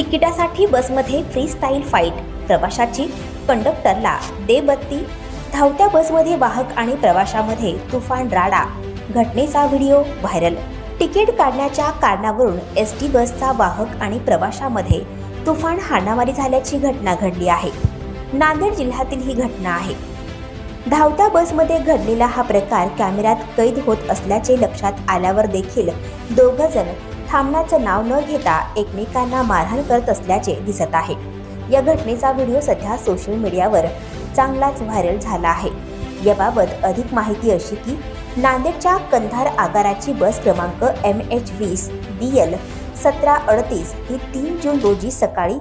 तिकिटासाठी बसमध्ये free style fight प्रवाशाची कंडक्टरला देबत्ती. धावत्या बसमध्ये वाहक आणि प्रवाशामध्ये तुफान राडा. घटनेचा व्हिडिओ व्हायरल. तिकीट काढण्याच्या कारणावरून एस टी बसचा वाहक आणि प्रवाशामध्ये तुफान हाणामारी झाल्याची घटना घडली आहे. नांदेड जिल्ह्यातील ही घटना आहे. धावत्या बसमध्ये घडलेला हा प्रकार कॅमेऱ्यात कैद होत असल्याचे लक्षात आल्यावर देखील दोघं जण थांबण्याचं नाव न घेता एकमेकांना मारहाण करत असल्याचे दिसत आहे. या घटनेचा व्हिडिओ सध्या सोशल मीडियावर चांगलाच व्हायरल झाला आहे. याबाबत अधिक माहिती अशी की नांदेडच्या कंधार आगाराची बस क्रमांक एम एच वीस बी एल सतरा अडतीस ही तीन जून रोजी सकाळी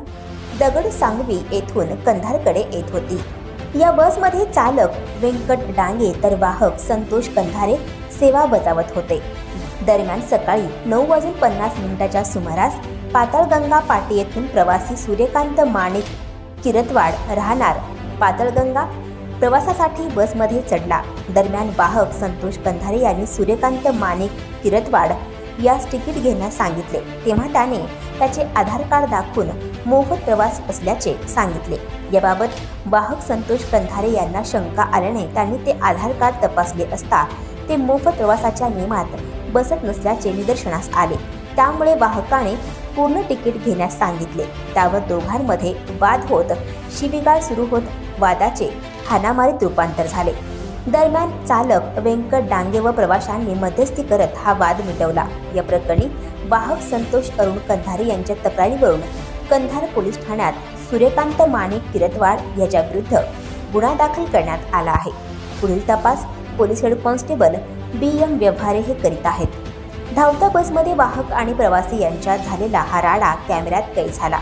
दगड सांगवी येथून कंधारकडे येत होती. या बसमध्ये चालक व्यंकट डांगे तर वाहक संतोष कंधारे सेवा बजावत होते. दरम्यान सकाळी नऊ वाजून पन्नास मिनिटाच्या सुमारास पाताळगंगा पाटी येथून प्रवासी सूर्यकांत माणिक किरतवाड राहणार. पाताळगंगा प्रवासासाठी बसमध्ये चढला. दरम्यान वाहक संतोष कंधारे यांनी सूर्यकांत माणिक किरतवाड यास तिकीट घेण्यास सांगितले. तेव्हा त्याने त्याचे आधार कार्ड दाखवून मोफत प्रवास असल्याचे सांगितले. याबाबत वाहक संतोष कंधारे यांना शंका आल्याने त्यांनी ते आधार कार्ड तपासले असता ते मोफत प्रवासाच्या नियमात बसत नसल्याचे निदर्शनास आले. त्यामुळे वाहकाने पूर्ण तिकीट घेण्यास सांगितले. त्यावर दोघांमध्ये वाद होत शिबिगाळ सुरू होत वादाचे हाणामारीत रूपांतर झाले. दरम्यान चालक व्यंकट डांगे व प्रवाशांनी मध्यस्थी करत हा वाद मिटवला. या प्रकरणी वाहक संतोष अरुण कंधारे यांच्या तक्रारीवरून कंधार पोलीस ठाण्यात सूर्यकांत माणिक किरतवाड याच्या विरुद्ध गुन्हा दाखल करण्यात आला आहे. पुढील तपास police head constable B M Vyavahare हे करीत आहेत. धावत्या बसमध्ये वाहक आणि प्रवासी यांच्यात झालेला हा राडा कॅमेऱ्यात कैद झाला.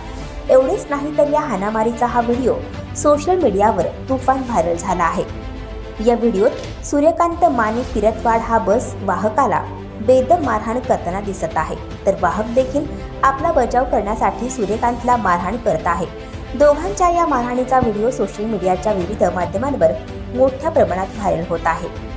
एवढेच नाही तर या हाणामारीचा हा व्हिडिओ सोशल मीडियावर तुफान व्हायरल झाला आहे. या व्हिडिओत सूर्यकांत माने किरतवाड हा बस वाहकाला बेदम मारहाण करताना दिसत आहे. तर वाहक देखील आपला बचाव करण्यासाठी सूर्यकांतला मारहाण करत आहे. दोघांच्या या मारहाणीचा व्हिडिओ सोशल मीडियाच्या विविध माध्यमांवर मोठ्या प्रमाणात व्हायरल होत आहे.